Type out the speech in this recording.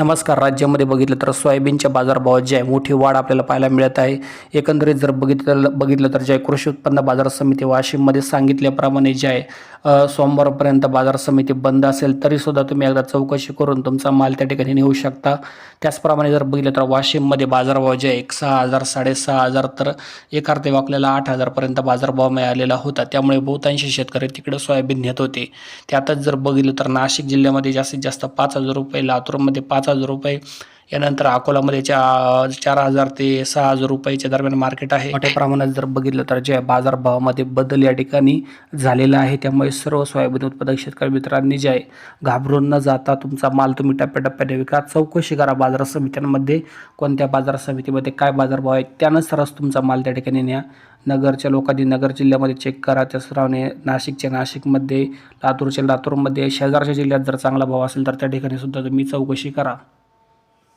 नमस्कार. राज्यामध्ये बघितलं तर सोयाबीनच्या बाजारभावात जे आहे मोठी वाढ आपल्याला पाहायला मिळत आहे. एकंदरीत जर बघितलं बघितलं तर जे आहे कृषी उत्पन्न बाजार समिती वाशिममध्ये सांगितल्याप्रमाणे जे आहे सोमवारपर्यंत बाजार समिती बंद असेल तरीसुद्धा तुम्ही एकदा चौकशी करून तुमचा माल त्या ठिकाणी नेऊ शकता. त्याचप्रमाणे जर बघितलं तर वाशिममध्ये बाजारभाव जे आहे एक सहा हजार साडेसहा हजार तर एक अर्धे आपल्याला आठ हजारपर्यंत बाजारभाव मिळालेला होता. त्यामुळे बहुतांशी शेतकरी तिकडे सोयाबीन नेत होते. त्यातच जर बघितलं तर नाशिक जिल्ह्यामध्ये जास्तीत जास्त पाच हजार रुपये लातूरमध्ये पाच हजार रुपये यानंतर अकोलामध्ये चा चार हजार ते सहा हजार रुपयाच्या दरम्यान मार्केट आहे. मोठ्या प्रमाणात जर बघितलं तर जे बाजारभावामध्ये बदल या ठिकाणी झालेला आहे त्यामुळे सर्व सोयाबीन उत्पादक शेतकरी मित्रांनी जे आहे घाबरून न जाता तुमचा माल तुम्ही टप्प्याटप्प्याने विका. चौकशी करा बाजार समित्यांमध्ये. कोणत्या बाजार समितीमध्ये काय बाजारभाव आहे त्यानुसारच तुमचा माल त्या ठिकाणी न्या. नगरच्या लोकांनी नगर जिल्ह्यामध्ये चेक करा. त्याचप्रमाणे नाशिकच्या नाशिकमध्ये लातूरच्या लातूरमध्ये शेजारच्या जिल्ह्यात जर चांगला भाव असेल तर त्या ठिकाणी सुद्धा तुम्ही चौकशी करा.